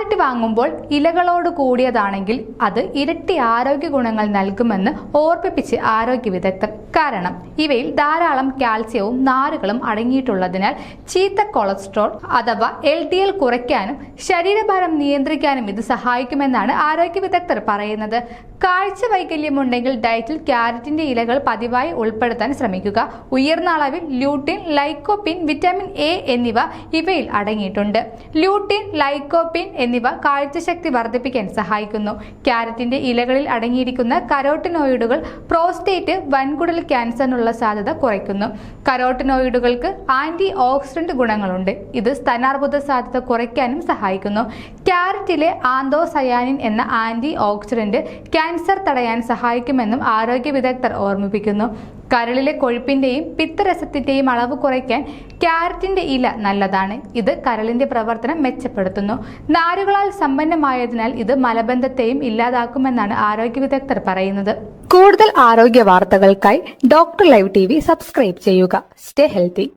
Carrot വാങ്ങുമ്പോൾ ഇലകളോട് കൂടിയതാണെങ്കിൽ അത് ഇരട്ടി ആരോഗ്യ ഗുണങ്ങൾ നൽകുമെന്ന് ഓർമ്മിപ്പിച്ച് ആരോഗ്യ വിദഗ്ധർ. കാരണം ഇവയിൽ ധാരാളം കാൽസ്യവും നാരുകളും അടങ്ങിയിട്ടുള്ളതിനാൽ ചീത്ത കൊളസ്ട്രോൾ അഥവാ എൽ ഡി എൽ കുറയ്ക്കാനും ശരീരഭാരം നിയന്ത്രിക്കാനും ഇത് സഹായിക്കുമെന്നാണ് ആരോഗ്യ വിദഗ്ധർ പറയുന്നത്. കാഴ്ച വൈകല്യമുണ്ടെങ്കിൽ ഡയറ്റിൽ ക്യാരറ്റിന്റെ ഇലകൾ പതിവായി ഉൾപ്പെടുത്താൻ ശ്രമിക്കുക. ഉയർന്ന അളവിൽ ല്യൂട്ടിൻ ലൈക്കോപ്പിൻ വിറ്റാമിൻ എ എന്നിവ ഇവയിൽ അടങ്ങിയിട്ടുണ്ട്. ല്യൂട്ടിൻ ലൈക്കോപ്പിൻ എന്നിവ കാഴ്ചശക്തി വർദ്ധിപ്പിക്കാൻ സഹായിക്കുന്നു. ക്യാരറ്റിന്റെ ഇലകളിൽ അടങ്ങിയിരിക്കുന്ന കരോട്ടിനോയിഡുകൾ പ്രോസ്റ്റേറ്റ് വൻകുടൽ ക്യാൻസറിനുള്ള സാധ്യത കുറയ്ക്കുന്നു. കരോട്ടിനോയിഡുകൾക്ക് ആന്റി ഓക്സിഡന്റ് ഗുണങ്ങളുണ്ട്. ഇത് സ്തനാർബുദ സാധ്യത കുറയ്ക്കാനും സഹായിക്കുന്നു. ക്യാരറ്റിലെ ആന്തോസയാനിൻ എന്ന ആന്റി ഓക്സിഡന്റ് ക്യാൻസർ തടയാൻ സഹായിക്കുമെന്നും ആരോഗ്യ വിദഗ്ധർ ഓർമ്മിപ്പിക്കുന്നു. കരളിലെ കൊഴുപ്പിന്റെയും പിത്തരസത്തിന്റെയും അളവ് കുറയ്ക്കാൻ ക്യാരറ്റിന്റെ ഇല നല്ലതാണ്. ഇത് കരളിന്റെ പ്രവർത്തനം മെച്ചപ്പെടുത്തുന്നു. നാരുകളാൽ സമ്പന്നമായതിനാൽ ഇത് മലബന്ധത്തെയും ഇല്ലാതാക്കുമെന്നാണ് ആരോഗ്യ വിദഗ്ധർ പറയുന്നത്. കൂടുതൽ ആരോഗ്യ വാർത്തകൾക്കായി ഡോക്ടർ ലൈവ് ടി സബ്സ്ക്രൈബ് ചെയ്യുക. Stay healthy.